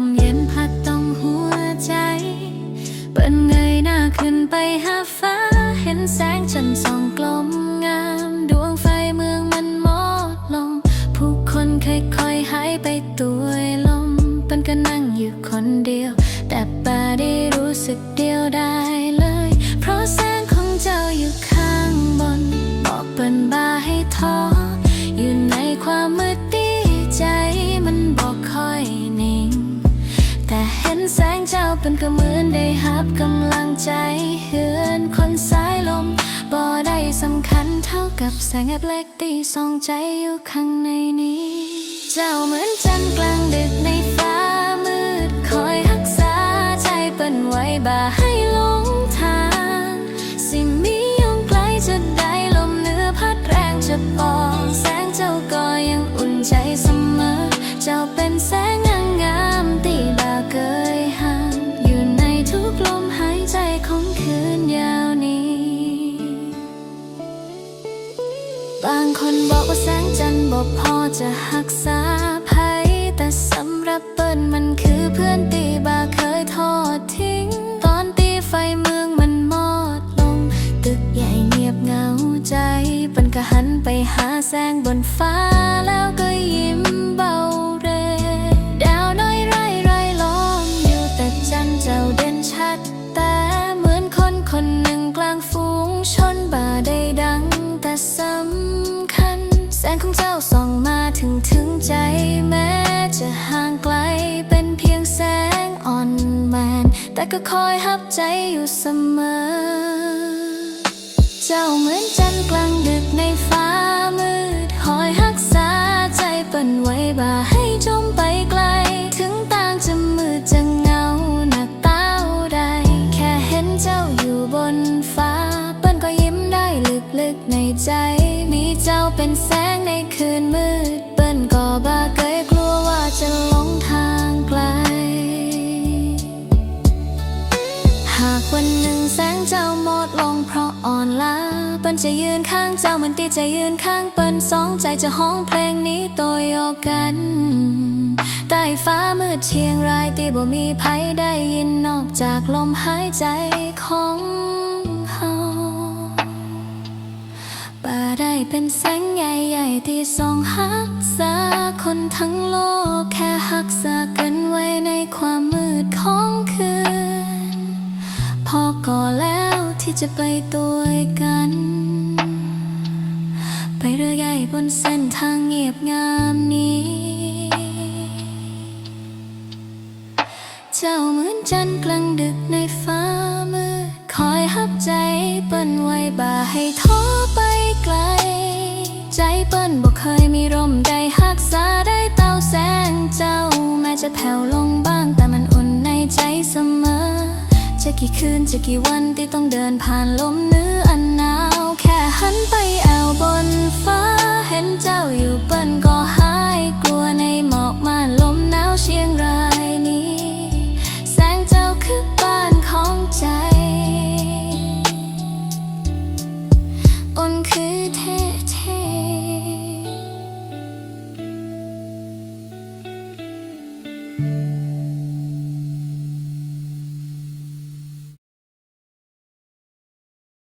มเย็นพัดต้องหัวใจ เปิดนเงยหน้าขึ้นไปหาฟ้า เห็นแสงฉันส่องกลมงาม ดวงไฟเมืองมันมอดลง ผู้คนค่อยๆหายไปตัวลม เปิ้นก็นั่งอยู่คนเดียว แต่ป่าได้รู้สึกเดียวได้เลย เพราะแสงของเจ้าอยู่ข้างบน บอกเปิ้นบ่าให้ท้อ เจ้าเป็นก็เหมือนได้หับกำลังใจเฮือนคนสายลมบ่ได้สำคัญเท่ากับแสงอับเล็กๆที่ส่องใจอยู่ข้างในนี้ เจ้าเหมือนจันทร์กลางดึกในฟ้ามืด คอยรักษาใจเปิ้นไว้บ่าให้หลงทาง สิมียงไกลจะได้ลมเหนือพัดแรงจะปอง แสงเจ้าก็ยังอุ่นใจเสมอ เจ้าเป็น นบอกว่าแสงจันทร์บอกพอจะหักษาภัยแต่สำหรับเปิ้นมันคือเพื่อนตีบาเคยทอดทิ้ง ตอนตีไฟเมืองมันมอดลง ตึกใหญ่เงียบเหงาใจ เปิ้นก็หันไปหาแสงบนฟ้า แต่ก็คอยหับใจอยู่เสมอ เจ้าเหมือนจันทร์กลางดึกในฟ้ามืดคอยรักษาใจเปิ้นไว้บ่าให้จมไปไกล ถึงต่างจะมืดจะเงาหนักเต้าใด แค่เห็นเจ้าอยู่บนฟ้า เปิ้นก็ยิ้มได้ลึกๆในใจ มีเจ้าเป็นแสงในคืนมืด เจ้าหมดลงเพราะอ่อนล้าเปิ้นจะยืนข้างเจ้าเหมันตีจะยืนข้างเปิ้นสองใจจะห้องเพลงนี้ตัวโยกันใต้ฟ้ามืดเชียงรายตีบ่มีภัยได้ยินนอกจากลมหายใจของเฮาป่าได้เป็นแสงใหญ่ๆที่ส่องหักษาคนทั้งโลกแค่หักษากันไว้ในความมืดของคืน ที่จะไปตัวกัน ไปเรือใหญ่บนเส้นทางเงียบงามนี้ เจ้าเหมือนจันทร์กลางดึกในฟ้ามืดคอยหับใจเปิ้นไว้บ่าให้ท้อไปไกล ใจเปิ้นบ่เคยมีร่มใดหักษาได้เต้าแสงเจ้าแม้จะแผ่วลง กี่คืนจะกี่วันที่ต้องเดินผ่านลมเนื้ออันหนาว แค่หันไปแอวบนฟ้า เห็นเจ้าอยู่เปิ้นก็หา